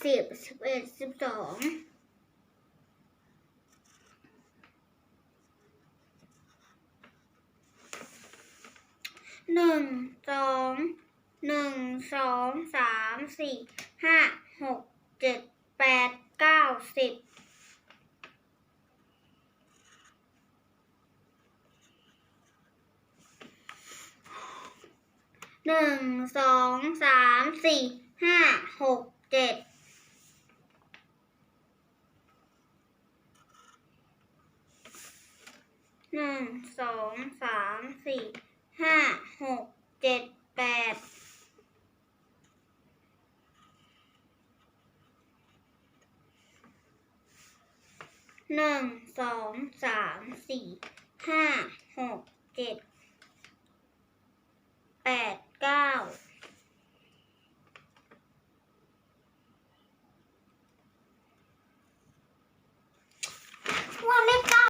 สิบสิบเอ็ดสิบสองหนึ่งสองหนึ่งสองสามสี่ห้าหกเจ็ดแปดเก้าสิบหนึ่งสองสามสี่ห้าหกเจ็ด หนึ่งสองสามสี่ห้าหกเจ็ดแปดหนึ่งสองสามสี่ห้าหกเจ็ดแปด